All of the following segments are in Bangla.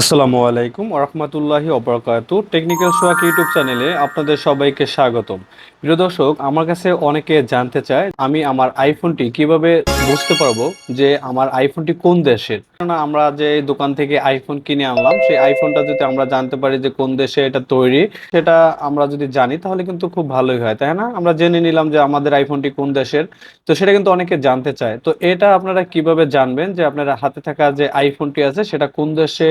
আসসালামু আলাইকুম ওরহমতুল্লাহি অবরাকাতু টেকনিক্যাল সোয়াক ইউটিউব চ্যানেলে আপনাদের সবাইকে স্বাগতম। প্রিয় দর্শক, আমার কাছে অনেকে জানতে চায়, আমি আমার আইফোনটি কীভাবে বুঝতে পারব যে আমার আইফোনটি কোন দেশের? কেননা আমরা যে দোকান থেকে আইফোন কিনে আনলাম, সেই আইফোনটা যদি আমরা জানতে পারি যে কোন দেশে এটা তৈরি, সেটা আমরা যদি জানি, তাহলে কিন্তু খুব ভালোই হয়, তাই না? আমরা জেনে নিলাম যে আমাদের আইফোনটি কোন দেশের, তো সেটা কিন্তু অনেকে জানতে চায়। তো এটা আপনারা কীভাবে জানবেন যে আপনারা হাতে থাকা যে আইফোনটি আছে, সেটা কোন দেশে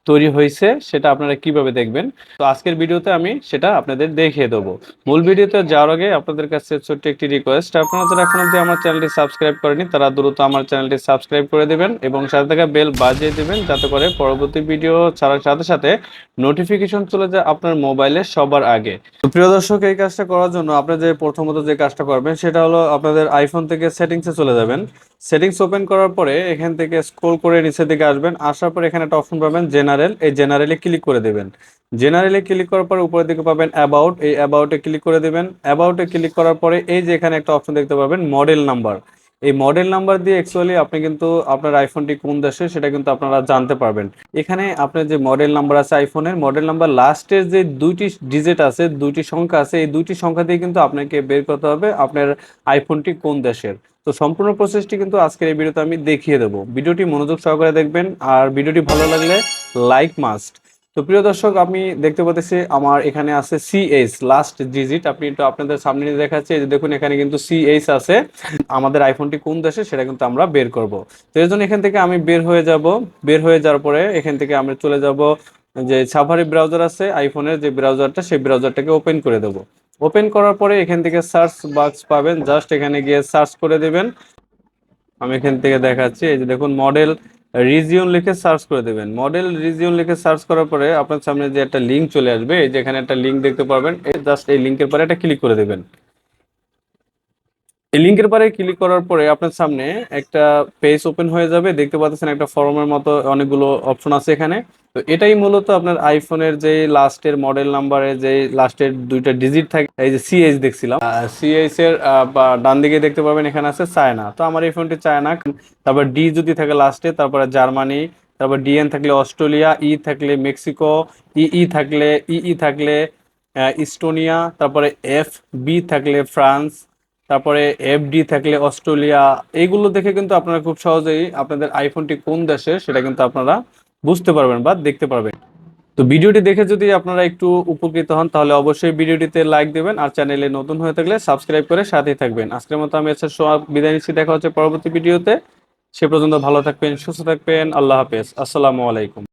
তৈরি হয়েছে, সেটা আপনারা কীভাবে দেখবেন? তো আজকের ভিডিওতে আমি সেটা আপনাদের দেখিয়ে দেবো। মূল ভিডিওতে যাওয়ার আগে আপনাদের কাছে ছোট্ট একটি রিকোয়েস্ট আপনারা যারা এখন অব্দি আমার চ্যানেলটি সাবস্ক্রাইব করেনি তারা দ্রুত আমার চ্যানেলটি সাবস্ক্রাইব করে দেবেন এবং সাথে থাকা বেল বাজিয়ে দেবেন যাতে করে পরবর্তী ভিডিও ছাড়ার সাথে সাথে নোটিফিকেশন চলে যায় আপনার মোবাইলে সবার আগে। তো প্রিয় দর্শক, এই কাজটা করার জন্য আপনি যে প্রথমত যে কাজটা করবেন, সেটা হলো আপনাদের আইফোন থেকে সেটিংসে চলে যাবেন। সেটিংস ওপেন করার পরে এখান থেকে স্ক্রল করে নিচের দিকে আসবেন, আসার পরে এখানে একটা অপশন পাবেন জেনারেল এই জেনারেলে ক্লিক করে দেবেন। জেনারেলে ক্লিক করার পরে উপরের দিকে পাবেন অ্যাবাউট এই অ্যাবাউটে ক্লিক করে দেবেন। অ্যাবাউটে ক্লিক করার পরে এই যে এখানে একটা অপশন দেখতে পাবেন মডেল নাম্বার এই মডেল নাম্বার দিয়ে অ্যাকচুয়ালি আপনি কিন্তু আপনার আইফোনটি কোন দেশে সেটা কিন্তু আপনারা জানতে পারবেন। এখানে আপনার যে মডেল নাম্বার আছে আইফোনের মডেল নাম্বার লাস্টের যে দুইটি ডিজিট আছে, দুইটি সংখ্যা আছে, এই দুইটি সংখ্যা দিয়ে কিন্তু আপনাকে বের করতে হবে আপনার আইফোনটি কোন দেশের। তো সম্পূর্ণ প্রসেসটি কিন্তু আজকের এই ভিডিওতে আমি দেখিয়ে দেবো। ভিডিওটি মনোযোগ সহকারে দেখবেন, আর ভিডিওটি ভালো লাগলে লাইক মাস্ট তো প্রিয় দর্শক, আমি দেখতে পাচ্ছি আমার এখানে আছে সিএইচ লাস্ট ডিজিট আপনি একটু আপনাদের সামনে নিয়ে দেখাচ্ছি যে দেখুন এখানে কিন্তু সিএইচ আছে। আমাদের আইফোনটি কোন দেশে সেটা কিন্তু আমরা বের করব। তো এই জন্য এখান থেকে আমি বের হয়ে যাব। বের হয়ে যাওয়ার পরে এখান থেকে আমরা চলে যাব, যে সাফারি ব্রাউজার আছে আইফোনের যে ব্রাউজারটা সেই ব্রাউজারটাকে ওপেন করে দেবো। ওপেন করার পরে এখান থেকে সার্চ বাক্স পাবেন। জাস্ট এখানে গিয়ে সার্চ করে দেবেন। আমি এখান থেকে দেখাচ্ছি, এই যে দেখুন মডেল রিজিয়ন লিখে সার্চ করে দেবেন। মডেল রিজিয়ন লিখে সার্চ করার পরে আপনার সামনে যে একটা লিঙ্ক চলে আসবে, যেখানে একটা লিঙ্ক দেখতে পারবেন জাস্ট এই লিঙ্কের পরে একটা ক্লিক করে দেবেন। এই লিঙ্কের পরে ক্লিক করার পরে আপনার সামনে একটা পেজ ওপেন হয়ে যাবে। দেখতে পাচ্ছেন একটা ফর্মের মতো অনেকগুলো অপশন আছে এখানে। তো এটাই মূলত আপনার আইফোনের যে লাস্টের মডেল নাম্বারে যে লাস্টের দুইটা ডিজিট থাকে, এই যে সিএইচ দেখছিলাম। সিএইচ এর ডান দিকে দেখতে পাবেন এখানে আছে চায়না তো আমার এই ফোনটি চায়না তারপর ডি যদি থাকে লাস্টে তারপরে জার্মানি, তারপর ডিএন থাকলে অস্ট্রেলিয়া ই থাকলে মেক্সিকো ই ই থাকলে ই ই থাকলে ইস্টোনিয়া, তারপরে এফ বি থাকলে ফ্রান্স তারপরে এফডি থাকলে অস্ট্রেলিয়া, এইগুলো দেখে কিন্তু আপনারা খুব সহজেই আপনাদের আইফোনটি কোন দেশে সেটা কিন্তু আপনারা বুঝতে পারবেন বা দেখতে পারবেন। তো ভিডিওটি দেখে যদি আপনারা একটু উপকৃত হন, তাহলে অবশ্যই ভিডিওটিতে লাইক দেবেন আর চ্যানেলে নতুন হয়ে থাকলে সাবস্ক্রাইব করে সাথেই থাকবেন। আজকের মতো আমি আচ্ছা সোয়া বিদায় নিচ্ছি, দেখা হচ্ছে পরবর্তী ভিডিওতে। সে পর্যন্ত ভালো থাকবেন, সুস্থ থাকবেন, আল্লাহ হাফেজ। আসসালামু আলাইকুম।